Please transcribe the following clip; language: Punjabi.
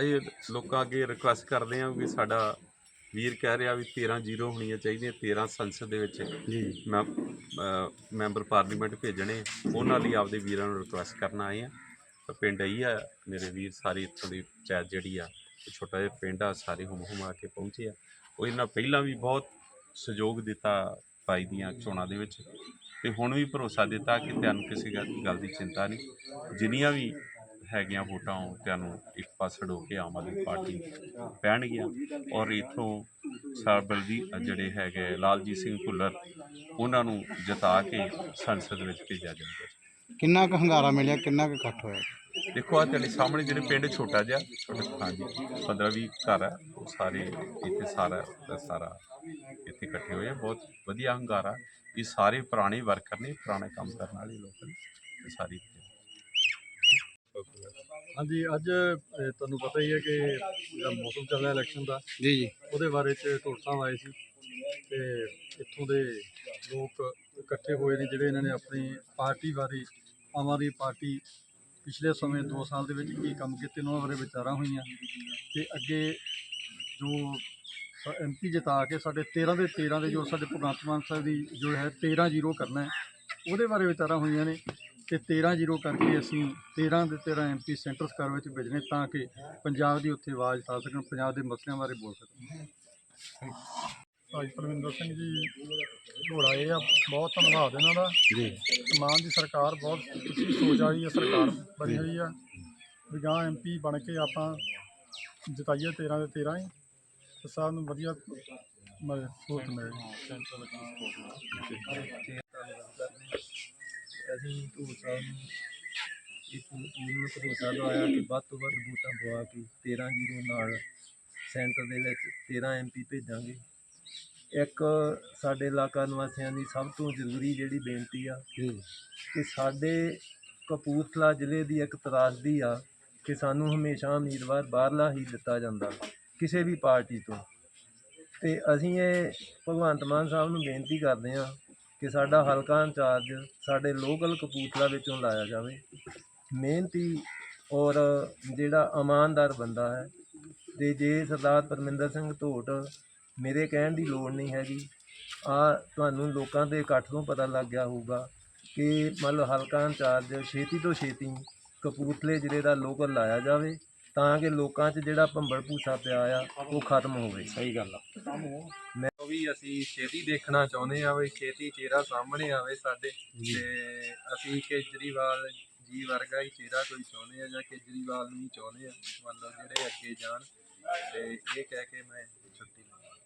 ਅਸੀਂ ਲੋਕਾਂ ਅੱਗੇ ਰਿਕੁਐਸਟ ਕਰਦੇ ਹਾਂ ਵੀ ਸਾਡਾ ਵੀਰ ਕਹਿ ਰਿਹਾ ਵੀ 13 ਜ਼ੀਰੋ ਹੋਣੀਆਂ ਚਾਹੀਦੀਆਂ 13 ਸੰਸਦ ਦੇ ਵਿੱਚ। ਜੀ। ਮੈਂ ਅਹ, ਮੈਂਬਰ ਪਾਰਲੀਮੈਂਟ ਭੇਜਣੇ ਉਹਨਾਂ ਲਈ ਆਪਦੇ ਵੀਰਾਂ ਨੂੰ ਰਿਕੁਐਸਟ ਕਰਨ ਆਏ ਆ ਤਾਂ ਪਿੰਡ ਆਈ ਆ ਮੇਰੇ ਵੀਰ ਸਾਰੇ ਇੱਥੋਂ ਦੀ ਪੰਚਾਇਤ ਜਿਹੜੀ ਆ ਇਹ ਛੋਟਾ ਜਿਹਾ ਪਿੰਡ ਆ ਸਾਰੇ ਹੁਮ ਹੁਮਾ ਕੇ ਪਹੁੰਚੇ ਆ। ਉਹ ਇਹਨਾਂ ਪਹਿਲਾਂ ਵੀ ਬਹੁਤ ਸਹਿਯੋਗ ਦਿੱਤਾ ਪਾਈ ਦੀਆਂ ਚੋਣਾਂ ਦੇ ਵਿੱਚ। ਤੇ ਹੁਣ ਵੀ ਭਰੋਸਾ ਦਿੱਤਾ ਕਿ ਤੁਹਾਨੂੰ ਕਿਸੇ ਗੱਲ ਗੱਲ ਦੀ ਚਿੰਤਾ ਨਹੀਂ। ਜਿੰਨੀਆਂ ਵੀ ਹੈਗੀਆਂ ਵੋਟਾਂ ਤੁਹਾਨੂੰ ਇੱਕ ਪਾਸੜ ਹੋ ਕੇ ਆਮ ਆਦਮੀ ਪਾਰਟੀ ਪੈਣਗੀਆਂ। ਔਰ ਇਥੋਂ ਸਾਬਲ ਦੀ ਜਿਹੜੇ ਹੈਗੇ ਲਾਲਜੀਤ ਸਿੰਘ ਭੁੱਲਰ ਉਹਨਾਂ ਨੂੰ ਜਿਤਾ ਕੇ ਸੰਸਦ ਵਿੱਚ ਭੇਜਿਆ ਜਾਊਗਾ। ਕਿੰਨਾ ਕੁ ਹੰਗਾਰਾ ਮਿਲਿਆ ਕਿੰਨਾ ਕੁ ਇਕੱਠ ਹੋਇਆ? ਦੇਖੋ ਆ ਤੁਹਾਡੇ ਸਾਹਮਣੇ ਜਿਹੜੇ ਪਿੰਡ ਛੋਟਾ ਜਿਹਾ ਛੋਟਾ ਹਾਂਜੀ 15 20 ਘਰ ਆ ਉਹ ਸਾਰੇ ਇੱਥੇ ਸਾਰਾ ਦਾ ਸਾਰਾ ਇੱਥੇ ਇਕੱਠੇ ਹੋਏ ਆ। ਬਹੁਤ ਵਧੀਆ ਹੰਗਾਰਾ। ਇਹ ਸਾਰੇ ਪੁਰਾਣੇ ਵਰਕਰ ਨੇ ਪੁਰਾਣੇ ਕੰਮ ਕਰਨ ਵਾਲੇ ਲੋਕ ਨੇ ਸਾਰੀ ਹਾਂਜੀ ਅੱਜ ਅਹ, ਤੁਹਾਨੂੰ ਪਤਾ ਹੀ ਹੈ ਕਿ ਜਿਹੜਾ ਮੌਸਮ ਚੱਲ ਰਿਹਾ ਇਲੈਕਸ਼ਨ ਦਾ ਜੀ ਜੀ। ਉਹਦੇ ਬਾਰੇ ਚ ਢੋਟਾਂ ਆਏ ਸੀ ਤੇ ਇੱਥੋਂ ਦੇ ਲੋਕ ਇਕੱਠੇ ਹੋਏ ਨੇ ਜਿਹੜੇ ਇਹਨਾਂ ਨੇ ਆਪਣੀ ਪਾਰਟੀ ਬਾਰੇ ਆਮ ਆਦਮੀ ਪਾਰਟੀ ਪਿਛਲੇ ਸਮੇਂ 2 ਸਾਲ ਦੇ ਵਿੱਚ ਕੀ ਕੰਮ ਕੀਤੇ ਉਹਨਾਂ ਬਾਰੇ ਵਿਚਾਰਾਂ ਹੋਈਆਂ। ਤੇ ਅੱਗੇ ਜੋ ਐਮਪੀ ਜਿਤਾ ਕੇ ਸਾਡੇ 13 ਦੇ 13 ਦੇ ਜੋ ਸਾਡੇ ਭਗਵੰਤ ਮਾਨ ਸਾਹਿਬ ਦੀ ਜੋ ਹੈ 13 ਜ਼ੀਰੋ ਕਰਨਾ ਹੈ ਉਹਦੇ ਬਾਰੇ ਵਿਚਾਰਾਂ ਹੋਈਆਂ ਨੇ। ਤੇ 13 ਜ਼ੀਰੋ ਕਰਕੇ ਅਸੀਂ 13 ਦੇ 13 ਐਮਪੀ ਸੈਂਟਰ ਸਰਕਾਰ ਵਿੱਚ ਭੇਜਣੇ ਤਾਂ ਕਿ ਪੰਜਾਬ ਦੀ ਉੱਥੇ ਆਵਾਜ਼ ਉਠਾ ਸਕਣ ਪੰਜਾਬ ਦੇ ਮਸਲਿਆਂ ਬਾਰੇ ਬੋਲ ਸਕਣ। ਭਾਈ ਪਰਮਿੰਦਰ ਸਿੰਘ ਜੀ ਘੋੜਾਏ ਆ ਬਹੁਤ ਧੰਨਵਾਦ ਇਹਨਾਂ ਦਾ। ਜੀ। ਮਾਨ ਦੀ ਸਰਕਾਰ ਬਹੁਤ ਅੱਛੀ ਸੋਚ ਵਾਲੀ ਹੈ ਸਰਕਾਰ ਬਣੀ ਹੋਈ ਆ। ਵੀ ਗਾਂ ਐਮਪੀ ਬਣ ਕੇ ਆਪਾਂ ਜਿਤਾਈਏ 13 ਦੇ 13 ਹੀ ਤੇ ਸਭ ਨੂੰ ਵਧੀਆ ਮ- ਸਹੂਲਤ ਮਿਲੇ। ਅਸੀਂ ਧੂੜ ਸਾਹਿਬ ਨੂੰ ਇੱਕ ਪੂਰਨ ਭਰੋਸਾ ਦਵਾਇਆ ਕਿ ਵੱਧ ਤੋਂ ਵੱਧ ਵੋਟਾਂ ਪਵਾ ਕੇ 13 ਜ਼ੀਰੋ ਨਾਲ ਸੈਂਟਰ ਦੇ ਵਿੱਚ 13 ਐਮਪੀ ਭੇਜਾਂਗੇ। ਇੱਕ ਸਾਡੇ ਇਲਾਕਾ ਨਿਵਾਸੀਆਂ ਦੀ ਸਭ ਤੋਂ ਜ਼ਰੂਰੀ ਜਿਹੜੀ ਬੇਨਤੀ ਆ ਕਿ ਸਾਡੇ ਕਪੂਰਥਲਾ ਜ਼ਿਲ੍ਹੇ ਦੀ ਇੱਕ ਤਰਾਸਦੀ ਆ ਕਿ ਸਾਨੂੰ ਹਮੇਸ਼ਾ ਉਮੀਦਵਾਰ ਬਾਹਰਲਾ ਹੀ ਦਿੱਤਾ ਜਾਂਦਾ ਕਿਸੇ ਵੀ ਪਾਰਟੀ ਤੋਂ। ਤੇ ਅਸੀਂ ਇਹ ਭਗਵੰਤ ਮਾਨ ਸਾਹਿਬ ਨੂੰ ਬੇਨਤੀ ਕਰਦੇ ਹਾਂ ਕਿ ਸਾਡਾ ਹਲਕਾ ਇੰਚਾਰਜ ਸਾਡੇ ਲੋਕਲ ਕਪੂਰਥਲਾ ਵਿੱਚੋਂ ਲਾਇਆ ਜਾਵੇ। ਮਿਹਨਤੀ ਔਰ ਜਿਹੜਾ ਇਮਾਨਦਾਰ ਬੰਦਾ ਹੈ ਤੇ ਜੇ ਸਰਦਾਰ ਪਰਮਿੰਦਰ ਸਿੰਘ ਢੋਟ ਮੇਰੇ ਕਹਿਣ ਦੀ ਲੋੜ ਨਹੀਂ ਹੈਗੀ ਆ ਤੁਹਾਨੂੰ ਲੋਕਾਂ ਦੇ ਇਕੱਠ ਤੋਂ ਪਤਾ ਲੱਗ ਗਿਆ ਹੋਊਗਾ ਕਿ ਮੰਨ ਲਓ ਹਲਕਾ ਇੰਚਾਰਜ ਛੇਤੀ ਤੋਂ ਛੇਤੀ ਕਪੂਰਥਲੇ ਜ਼ਿਲ੍ਹੇ ਦਾ ਲੋਕਲ ਲਾਇਆ ਜਾਵੇ ਤਾਂ ਕਿ ਲੋਕਾਂ 'ਚ ਜਿਹੜਾ ਭੰਬਲ ਭੂਸਾ ਪਿਆ ਆ ਉਹ ਖਤਮ ਹੋਵੇ। ਸਹੀ ਗੱਲ ਆ। ਮੈਂ ਉਹ ਵੀ ਅਸੀਂ ਛੇਤੀ ਦੇਖਣਾ ਚਾਹੁੰਦੇ ਆ ਵੀ ਛੇਤੀ ਚਿਹਰਾ ਸਾਹਮਣੇ ਆਵੇ ਸਾਡੇ। ਤੇ ਅਸੀਂ ਕੇਜਰੀਵਾਲ ਜੀ ਵਰਗਾ ਹੀ ਚਿਹਰਾ ਕੋਈ ਚਾਹੁੰਦੇ ਆ ਜਾਂ ਕੇਜਰੀਵਾਲ ਨੂੰ ਹੀ ਚਾਹੁੰਦੇ ਆ ਮਤਲਬ ਜਿਹੜੇ ਅੱਗੇ ਜਾਣ। ਤੇ ਇਹ ਕਹਿ ਕੇ ਮੈਂ ਛੁੱਟੀ ਲਵਾਂ